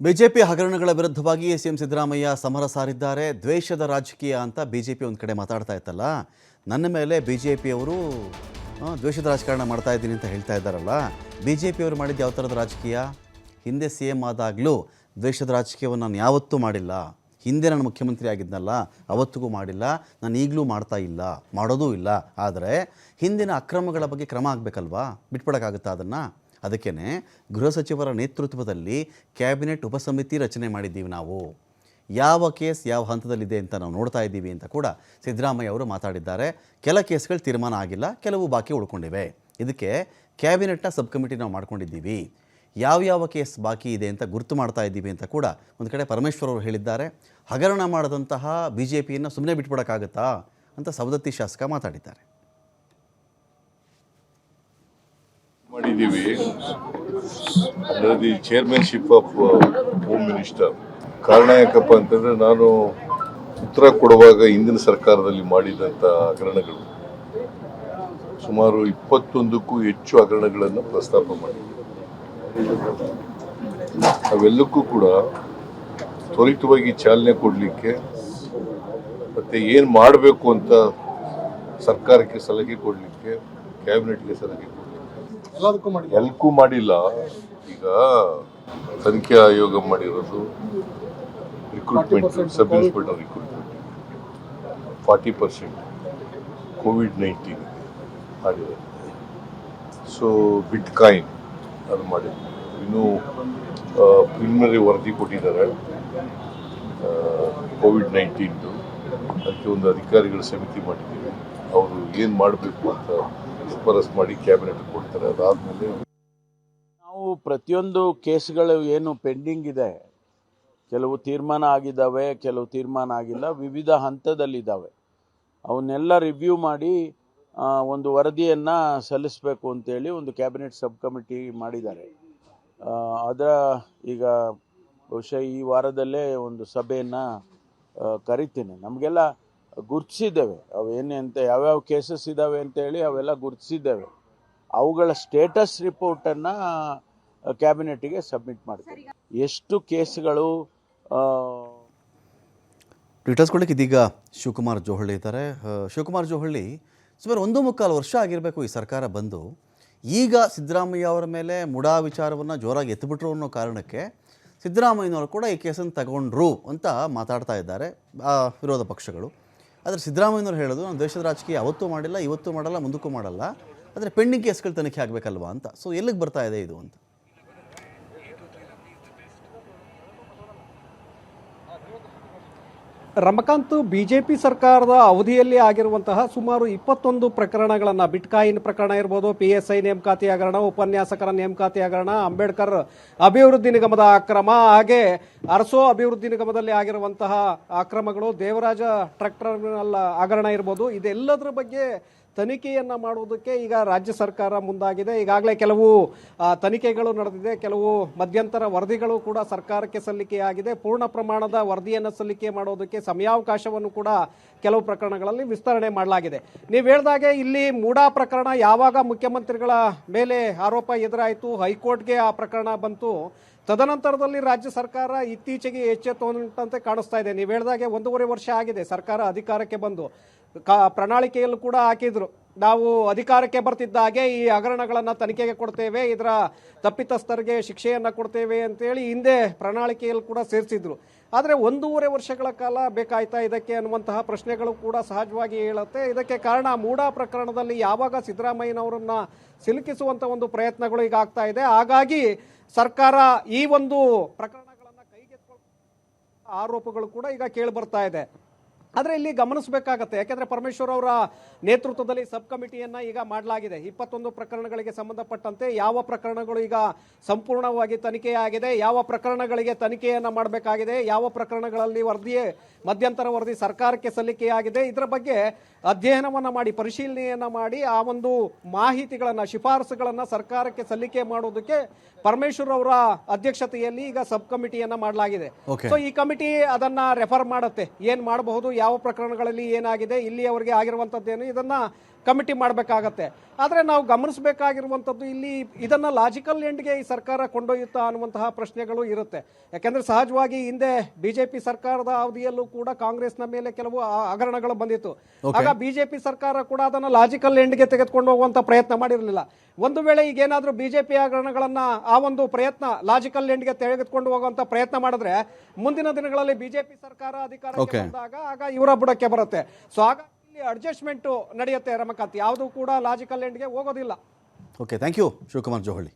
BJP ಹಗರಣಗಳ ವಿರುದ್ಧವಾಗಿ CM Siddaramaiah ಸಮರ ಸಾರಿದ್ದಾರೆ. ದ್ವೇಷದ ರಾಜಕೀಯ ಅಂತ ಬಿಜೆಪಿ ಒಂದು ಕಡೆ ಮಾತಾಡ್ತಾ ಇತ್ತಲ್ಲ? ನನ್ನ ಮೇಲೆ ಬಿಜೆಪಿಯವರು ದ್ವೇಷದ ರಾಜಕಾರಣ ಮಾಡ್ತಾ ಇದ್ದೀನಿ ಅಂತ ಹೇಳ್ತಾ ಇದ್ದಾರಲ್ಲ? ಬಿಜೆಪಿಯವರು ಮಾಡಿದ್ದು ಯಾವ ಥರದ ರಾಜಕೀಯ? ಹಿಂದೆ ಸಿ ಎಂ ಆದಾಗಲೂ ದ್ವೇಷದ ರಾಜಕೀಯವನ್ನು ನಾನು ಯಾವತ್ತೂ ಮಾಡಿಲ್ಲ. ಹಿಂದೆ ನಾನು ಮುಖ್ಯಮಂತ್ರಿ ಆಗಿದ್ನಲ್ಲ, ಅವತ್ತಿಗೂ ಮಾಡಿಲ್ಲ. ನಾನು ಈಗಲೂ ಮಾಡ್ತಾ ಇಲ್ಲ. ಮಾಡೋದೂ ಇಲ್ಲ. ಆದರೆ ಹಿಂದಿನ ಅಕ್ರಮಗಳ ಬಗ್ಗೆ ಕ್ರಮ ಆಗಬೇಕಲ್ವಾ? ಬಿಟ್ಬಿಡೋಕ್ಕಾಗುತ್ತಾ ಅದನ್ನು? ಅದಕ್ಕೇ ಗೃಹ ಸಚಿವರ ನೇತೃತ್ವದಲ್ಲಿ ಕ್ಯಾಬಿನೆಟ್ ಉಪಸಮಿತಿ ರಚನೆ ಮಾಡಿದ್ದೀವಿ ನಾವು. ಯಾವ ಕೇಸ್ ಯಾವ ಹಂತದಲ್ಲಿದೆ ಅಂತ ನಾವು ನೋಡ್ತಾ ಇದ್ದೀವಿ ಅಂತ ಕೂಡ ಸಿದ್ದರಾಮಯ್ಯ ಅವರು ಮಾತಾಡಿದ್ದಾರೆ. ಕೆಲ ಕೇಸ್ಗಳು ತೀರ್ಮಾನ ಆಗಿಲ್ಲ, ಕೆಲವು ಬಾಕಿ ಉಳ್ಕೊಂಡಿವೆ. ಇದಕ್ಕೆ ಕ್ಯಾಬಿನೆಟ್ನ ಸಬ್ ಕಮಿಟಿ ನಾವು ಮಾಡ್ಕೊಂಡಿದ್ದೀವಿ. ಯಾವ ಯಾವ ಕೇಸ್ ಬಾಕಿ ಇದೆ ಅಂತ ಗುರುತು ಮಾಡ್ತಾ ಇದ್ದೀವಿ ಅಂತ ಕೂಡ ಒಂದು ಕಡೆ ಪರಮೇಶ್ವರ್ ಅವರು ಹೇಳಿದ್ದಾರೆ. ಹಗರಣ ಮಾಡದಂತಹ ಬಿ ಜೆ ಪಿಯನ್ನು ಸುಮ್ಮನೆ ಬಿಟ್ಬಿಡೋಕ್ಕಾಗುತ್ತಾ ಅಂತ ಸವದತ್ತಿ ಶಾಸಕ ಮಾತಾಡಿದ್ದಾರೆ. ಮಾಡಿದ್ದೀವಿ. Under the chairmanship of home minister ಕಾರಣ ಯಾಕಪ್ಪ ಅಂತಂದ್ರೆ ನಾನು ಉತ್ತರ ಕೊಡುವಾಗ ಹಿಂದಿನ ಸರ್ಕಾರದಲ್ಲಿ ಮಾಡಿದಂಥ ಹಗರಣಗಳು. ಸುಮಾರು ಇಪ್ಪತ್ತೊಂದಕ್ಕೂ ಹೆಚ್ಚು ಹಗರಣಗಳನ್ನು ಪ್ರಸ್ತಾಪ ಮಾಡಿದ್ದೀವಿ ಅವೆಲ್ಲಕ್ಕೂ ಕೂಡ ತ್ವರಿತವಾಗಿ ಚಾಲನೆ ಕೊಡಲಿಕ್ಕೆ ಮತ್ತು ಏನು ಮಾಡಬೇಕು ಅಂತ ಸರ್ಕಾರಕ್ಕೆ ಸಲಹೆ ಕೊಡಲಿಕ್ಕೆ ಕ್ಯಾಬಿನೆಟ್ಗೆ ಸಲಹೆ ಕೊಡಲಿಕ್ಕೆ ಎಲ್ಕೂ ಮಾಡಿಲ್ಲ. ಈಗ ತನಿಖೆ ಆಯೋಗ ಮಾಡಿರೋದು recruitment sub inspector recruitment forty percent Covid nineteen ಮಾಡಿರೋದು ಸೊ ಬಿಟ್ ಕಾಯಿನ್ ಅದು ಮಾಡಿದ್ರು. ಇನ್ನೂ ಪ್ರಿಲಿಮಿನರಿ ವರದಿ ಕೊಟ್ಟಿದ್ದಾರೆ. ಕೋವಿಡ್ ನೈನ್ಟೀನ್ದು ಅದಕ್ಕೆ ಒಂದು ಅಧಿಕಾರಿಗಳ ಸಮಿತಿ ಮಾಡಿದ್ದೀವಿ. ಅವರು ಏನು ಮಾಡಬೇಕು ಅಂತ ಶಿಫಾರಸ್ ಮಾಡಿ ಕ್ಯಾಬಿನೆಟ್ ಕೊಡ್ತಾರೆ, ಅದಾದಮೇಲೆ ನಾವು ಪ್ರತಿಯೊಂದು ಕೇಸ್ಗಳು ಏನು ಪೆಂಡಿಂಗ್ ಇದೆ, ಕೆಲವು ತೀರ್ಮಾನ ಆಗಿದ್ದಾವೆ, ಕೆಲವು ತೀರ್ಮಾನ ಆಗಿಲ್ಲ, ವಿವಿಧ ಹಂತದಲ್ಲಿದ್ದಾವೆ. ಅವನ್ನೆಲ್ಲ ರಿವ್ಯೂ ಮಾಡಿ ಒಂದು ವರದಿಯನ್ನು ಸಲ್ಲಿಸಬೇಕು ಅಂತೇಳಿ ಒಂದು ಕ್ಯಾಬಿನೆಟ್ ಸಬ್ ಕಮಿಟಿ ಮಾಡಿದ್ದಾರೆ ಅದರ ಈಗ ಬಹುಶಃ ಈ ವಾರದಲ್ಲೇ ಒಂದು ಸಭೆಯನ್ನು ಕರಿತೀನಿ. ನಮಗೆಲ್ಲ ಗುರುತಿಸಿದ್ದೇವೆ. ಅವೇನೇ ಅಂತ ಯಾವ್ಯಾವ ಕೇಸಸ್ ಇದ್ದಾವೆ ಅಂತೇಳಿ ಅವೆಲ್ಲ ಗುರುತಿಸಿದ್ದೇವೆ. ಅವುಗಳ ಸ್ಟೇಟಸ್ ರಿಪೋರ್ಟನ್ನು ಕ್ಯಾಬಿನೆಟ್ಗೆ ಸಬ್ಮಿಟ್ ಮಾಡ್ತೀವಿ ಎಷ್ಟು ಕೇಸ್ಗಳು ಟ್ವಿಟರ್ಸ್ ಡೀಟೇಲ್ಸ್ ಕೊಡಲಿಕ್ಕೆ ಇದೀಗ ಶಿವಕುಮಾರ್ ಜೋಹಳ್ಳಿ ಇದ್ದಾರೆ. ಶಿವಕುಮಾರ್ ಜೋಹಳ್ಳಿ, ಸುಮಾರು ಒಂದು ಮುಕ್ಕಾಲು ವರ್ಷ ಆಗಿರಬೇಕು ಈ ಸರ್ಕಾರ ಬಂದು. ಈಗ ಸಿದ್ದರಾಮಯ್ಯ ಅವರ ಮೇಲೆ ಮುಡಾ ವಿಚಾರವನ್ನು ಜೋರಾಗಿ ಎತ್ತಿಬಿಟ್ರು ಅನ್ನೋ ಕಾರಣಕ್ಕೆ ಸಿದ್ದರಾಮಯ್ಯನವರು ಕೂಡ ಈ ಕೇಸನ್ನು ತಗೊಂಡ್ರು ಅಂತ ಮಾತಾಡ್ತಾ ಇದ್ದಾರೆ ವಿರೋಧ ಪಕ್ಷಗಳು. ಆದರೆ ಸಿದ್ದರಾಮಯ್ಯನವರು ಹೇಳೋದು ನಾನು ದೇಶದ ರಾಜಕೀಯ ಅವತ್ತೂ ಮಾಡಿಲ್ಲ, ಇವತ್ತು ಮಾಡಲ್ಲ, ಮುಂದಕ್ಕೂ ಮಾಡಲ್ಲ. ಆದರೆ ಪೆಂಡಿಂಗ್ ಕೇಸ್ಗಳು ತನಿಖೆ ಆಗಬೇಕಲ್ವಾ? ಅಂತ. ಸೊ ಎಲ್ಲಿಗೆ ಬರ್ತಾ ಇದೆ ಇದು ಅಂತ. ರಮಕಾಂತ್, ಬಿಜೆಪಿ ಸರ್ಕಾರದ ಅವಧಿಯಲ್ಲಿ ಆಗಿರುವಂತಹ ಸುಮಾರು ಇಪ್ಪತ್ತೊಂದು ಪ್ರಕರಣಗಳನ್ನು, ಬಿಟ್ಕಾಯಿನ್ ಪ್ರಕರಣ ಇರ್ಬೋದು, ಪಿ ಎಸ್ ಐ ನೇಮಕಾತಿ ಹಗರಣ ಉಪನ್ಯಾಸಕರ ನೇಮಕಾತಿ ಹಗರಣ ಅಂಬೇಡ್ಕರ್ ಅಭಿವೃದ್ಧಿ ನಿಗಮದ ಅಕ್ರಮ, ಹಾಗೆ ಅರಸೋ ಅಭಿವೃದ್ಧಿ ನಿಗಮದಲ್ಲಿ ಆಗಿರುವಂತಹ ಅಕ್ರಮಗಳು ದೇವರಾಜ ಟ್ರ್ಯಾಕ್ಟರ್ ಆಗರಣ ಹಗರಣ ಇರ್ಬೋದು, ಇದೆಲ್ಲದರ ಬಗ್ಗೆ ತನಿಖೆಯನ್ನ ಮಾಡುವುದಕ್ಕೆ ಈಗ ರಾಜ್ಯ ಸರ್ಕಾರ ಮುಂದಾಗಿದೆ. ಈಗಾಗಲೇ ಕೆಲವು ತನಿಖೆಗಳು ನಡೆದಿದೆ. ಕೆಲವು ಮಧ್ಯಂತರ ವರದಿಗಳು ಕೂಡ ಸರ್ಕಾರಕ್ಕೆ ಸಲ್ಲಿಕೆಯಾಗಿದೆ. ಪೂರ್ಣ ಪ್ರಮಾಣದ ವರದಿಯನ್ನು ಸಲ್ಲಿಕೆ ಮಾಡೋದಕ್ಕೆ ಸಮಯಾವಕಾಶವನ್ನು ಕೂಡ ಕೆಲವು ಪ್ರಕರಣಗಳಲ್ಲಿ ವಿಸ್ತರಣೆ ಮಾಡಲಾಗಿದೆ. ನೀವು ಹೇಳಿದಾಗೆ ಇಲ್ಲಿ ಮೂಡಾ ಪ್ರಕರಣ ಯಾವಾಗ ಮುಖ್ಯಮಂತ್ರಿಗಳ ಮೇಲೆ ಆರೋಪ ಎದುರಾಯಿತು, ಹೈಕೋರ್ಟ್ಗೆ ಆ ಪ್ರಕರಣ ಬಂತು. ತದನಂತರದಲ್ಲಿ ರಾಜ್ಯ ಸರ್ಕಾರ ಇತ್ತೀಚೆಗೆ ಎಚ್ಚೆತ್ತುವಂತೆ ಕಾಣಿಸ್ತಾ ಇದೆ. ನೀವು ಹೇಳಿದಾಗೆ ಒಂದೂವರೆ ವರ್ಷ ಆಗಿದೆ. ಸರ್ಕಾರ ಅಧಿಕಾರಕ್ಕೆ ಬಂದು ಕಾ ಪ್ರಣಾಳಿಕೆಯಲ್ಲೂ ಕೂಡ ಹಾಕಿದ್ರು. ನಾವು ಅಧಿಕಾರಕ್ಕೆ ಬರ್ತಿದ್ದ ಹಾಗೆ ಈ ಹಗರಣಗಳನ್ನು ತನಿಖೆಗೆ ಕೊಡ್ತೇವೆ, ಇದರ ತಪ್ಪಿತಸ್ಥರಿಗೆ ಶಿಕ್ಷೆಯನ್ನು ಕೊಡ್ತೇವೆ ಅಂತೇಳಿ ಹಿಂದೆ ಪ್ರಣಾಳಿಕೆಯಲ್ಲಿ ಕೂಡ ಸೇರಿಸಿದ್ರು. ಆದರೆ ಒಂದೂವರೆ ವರ್ಷಗಳ ಕಾಲ ಬೇಕಾಯ್ತಾ ಇದಕ್ಕೆ ಅನ್ನುವಂತಹ ಪ್ರಶ್ನೆಗಳು ಕೂಡ ಸಹಜವಾಗಿ ಹೇಳುತ್ತೆ. ಇದಕ್ಕೆ ಕಾರಣ ಮೂಡಾ ಪ್ರಕರಣದಲ್ಲಿ ಯಾವಾಗ ಸಿದ್ದರಾಮಯ್ಯನವರನ್ನ ಸಿಲುಕಿಸುವಂತ ಒಂದು ಪ್ರಯತ್ನಗಳು ಈಗ ಆಗ್ತಾ ಇದೆ. ಹಾಗಾಗಿ ಸರ್ಕಾರ ಈ ಒಂದು ಕೈಗೆತ್ತಿಕೊಳ್ಳ ಆರೋಪಗಳು ಕೂಡ ಈಗ ಕೇಳಿ ಬರ್ತಾ ಇದೆ. ಆದರೆ ಇಲ್ಲಿ ಗಮನಿಸಬೇಕಾಗತ್ತೆ. ಯಾಕೆಂದರೆ ಪರಮೇಶ್ವರ್ ಅವರ ನೇತೃತ್ವದಲ್ಲಿ ಸಬ್ ಕಮಿಟಿಯನ್ನು ಈಗ ಮಾಡಲಾಗಿದೆ. ಇಪ್ಪತ್ತೊಂದು ಪ್ರಕರಣಗಳಿಗೆ ಸಂಬಂಧಪಟ್ಟಂತೆ ಯಾವ ಪ್ರಕರಣಗಳು ಈಗ ಸಂಪೂರ್ಣವಾಗಿ ತನಿಖೆಯಾಗಿದೆ ಯಾವ ಪ್ರಕರಣಗಳಿಗೆ ತನಿಖೆಯನ್ನು ಮಾಡಬೇಕಾಗಿದೆ ಯಾವ ಪ್ರಕರಣಗಳಲ್ಲಿ ವರದಿ ಮಧ್ಯಂತರ ವರದಿ ಸರ್ಕಾರಕ್ಕೆ ಸಲ್ಲಿಕೆಯಾಗಿದೆ ಇದರ ಬಗ್ಗೆ ಅಧ್ಯಯನವನ್ನು ಮಾಡಿ ಪರಿಶೀಲನೆಯನ್ನು ಮಾಡಿ ಆ ಒಂದು ಮಾಹಿತಿಗಳನ್ನು ಶಿಫಾರಸುಗಳನ್ನು ಸರ್ಕಾರಕ್ಕೆ ಸಲ್ಲಿಕೆ ಮಾಡೋದಕ್ಕೆ ಪರಮೇಶ್ವರ್ ಅವರ ಅಧ್ಯಕ್ಷತೆಯಲ್ಲಿ ಈಗ ಸಬ್ ಕಮಿಟಿಯನ್ನು ಮಾಡಲಾಗಿದೆ. ಸೊ ಈ ಕಮಿಟಿ ಅದನ್ನು ರೆಫರ್ ಮಾಡುತ್ತೆ. ಏನು ಮಾಡಬಹುದು ಯಾವ ಪ್ರಕರಣಗಳಲ್ಲಿ ಏನಾಗಿದೆ ಇಲ್ಲಿಯವರೆಗೆ ಆಗಿರುವಂಥದ್ದೇನು ಇದನ್ನ ಕಮಿಟಿ ಮಾಡಬೇಕಾಗತ್ತೆ. ಆದರೆ ನಾವು ಗಮನಿಸಬೇಕಾಗಿರುವಂಥದ್ದು ಇಲ್ಲಿ ಇದನ್ನು ಲಾಜಿಕಲ್ ಎಂಡ್ಗೆ ಈ ಸರ್ಕಾರ ಕೊಂಡೊಯ್ಯುತ್ತಾ ಅನ್ನುವಂತಹ ಪ್ರಶ್ನೆಗಳು ಇರುತ್ತೆ. ಯಾಕೆಂದರೆ ಸಹಜವಾಗಿ ಹಿಂದೆ ಬಿ ಜೆ ಪಿ ಸರ್ಕಾರದ ಅವಧಿಯಲ್ಲೂ ಕೂಡ ಕಾಂಗ್ರೆಸ್ನ ಮೇಲೆ ಕೆಲವು ಹಗರಣಗಳು ಬಂದಿತ್ತು. ಆಗ ಬಿಜೆಪಿ ಸರ್ಕಾರ ಕೂಡ ಅದನ್ನು ಲಾಜಿಕಲ್ ಎಂಡ್ಗೆ ತೆಗೆದುಕೊಂಡು ಹೋಗುವಂಥ ಪ್ರಯತ್ನ ಮಾಡಿರಲಿಲ್ಲ. ಒಂದು ವೇಳೆ ಈಗ ಏನಾದರೂ ಬಿಜೆಪಿ ಹಗರಣಗಳನ್ನು ಆ ಒಂದು ಪ್ರಯತ್ನ ಲಾಜಿಕಲ್ ಎಂಡ್ಗೆ ತೆಗೆದುಕೊಂಡು ಹೋಗುವಂಥ ಪ್ರಯತ್ನ ಮಾಡಿದ್ರೆ ಮುಂದಿನ ದಿನಗಳಲ್ಲಿ ಬಿಜೆಪಿ ಸರ್ಕಾರ ಅಧಿಕಾರಕ್ಕೆ. ಬಂದಾಗ ಆಗ ಇವರ ಬುಡಕ್ಕೆ ಬರುತ್ತೆ. ಸೊ ಆಗ ಇಲ್ಲಿ ಅಡ್ಜಸ್ಟ್ಮೆಂಟ್ ನಡೆಯುತ್ತೆ ರಮಕಾಂತ್. ಯಾವುದು ಕೂಡ ಲಾಜಿಕಲ್ ಎಂಡ್ಗೆ ಹೋಗೋದಿಲ್ಲ. Okay thank you Shivakumar Johalli.